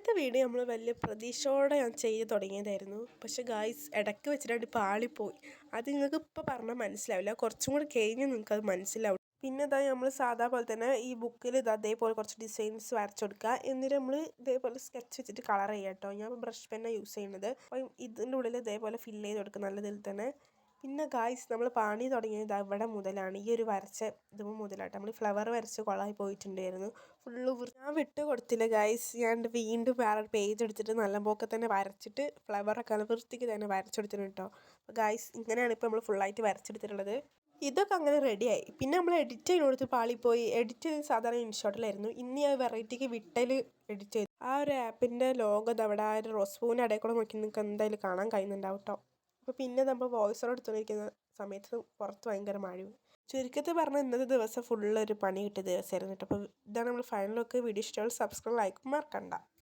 ഇന്നത്തെ വീഡിയോ നമ്മൾ വലിയ പ്രതീക്ഷയോടെ ഞാൻ ചെയ്ത് തുടങ്ങിയതായിരുന്നു. പക്ഷേ ഗായ്സ് ഇടയ്ക്ക് വെച്ചിട്ട് പാളിപ്പോയി അത് നിങ്ങൾക്ക് ഇപ്പോൾ പറഞ്ഞാൽ മനസ്സിലാവില്ല. കുറച്ചും കൂടി കഴിഞ്ഞ് നിങ്ങൾക്ക് അത് മനസ്സിലാവും. പിന്നെ ഇതാ നമ്മൾ സാധാ പോലെ തന്നെ ഈ ബുക്കിൽ ഇത് അതേപോലെ കുറച്ച് ഡിസൈൻസ് വരച്ചു കൊടുക്കുക എന്നിട്ട് നമ്മൾ ഇതേപോലെ സ്കെച്ച് വെച്ചിട്ട് കളർ ചെയ്യാം കേട്ടോ ഞാൻ ബ്രഷ് പെന്നാണ് യൂസ് ചെയ്യുന്നത്. അപ്പം ഇതിന്റെ ഉള്ളിൽ ഇതേപോലെ ഫില്ല് ചെയ്ത് കൊടുക്കുക നല്ലതിൽ തന്നെ പിന്നെ ഗായ്സ് നമ്മൾ പണി തുടങ്ങിയത് അവിടെ മുതലാണ്. ഈ ഒരു വരച്ച ഇത് മുതലാട്ടോ. നമ്മൾ ഫ്ലവർ വരച്ച് കൊളായി പോയിട്ടുണ്ടായിരുന്നു. ഫുള്ള് ഞാൻ വിട്ട് കൊടുത്തില്ല ഗായ്സ് ഞാൻ വീണ്ടും വേറെ പേജ് എടുത്തിട്ട് നല്ല പോക്കെ തന്നെ വരച്ചിട്ട് ഫ്ലവറൊക്കെ നല്ല വൃത്തിക്ക് തന്നെ വരച്ചെടുത്തിട്ടുണ്ട് കേട്ടോ അപ്പോൾ ഗായ്സ് ഇങ്ങനെയാണ് ഇപ്പോൾ നമ്മൾ ഫുള്ളായിട്ട് വരച്ചെടുത്തിട്ടുള്ളത്. ഇതൊക്കെ അങ്ങനെ റെഡിയായി പിന്നെ നമ്മൾ എഡിറ്റ് ചെയ്യുന്നിടത്ത് പാളിപ്പോയി. എഡിറ്റ് ചെയ്ത് സാധാരണ ഇൻഷോട്ടിലായിരുന്നു ഇനി ആ വെറൈറ്റിക്ക് വിട്ടൽ എഡിറ്റ് ചെയ്തു. ആ ഒരു ആപ്പിന്റെ ലോഗോ അവിടെ ആ ഒരു റോസ് പൂവിന്റെ ഇടയിൽ കൂടെ നോക്കി നിങ്ങൾക്ക് എന്തായാലും കാണാൻ കഴിയുന്നുണ്ടാവും കേട്ടോ അപ്പോൾ പിന്നെ നമ്മൾ വോയിസ് ഓവർ എടുത്തുകൊണ്ടിരിക്കുന്ന സമയത്ത് പുറത്ത് ഭയങ്കര മഴയും ചുരുക്കത്തിൽ പറഞ്ഞാൽ ഇന്നത്തെ ദിവസം ഫുള്ള് ഒരു പണി കിട്ടിയ ദിവസമായിരുന്നു കേട്ടോ. അപ്പോൾ ഇതാണ് നമ്മൾ ഫൈനൽ ലുക്ക് വീഡിയോ ഇഷ്ടമുള്ള സബ്സ്ക്രൈബ് ലൈക്ക് മറക്കണ്ട.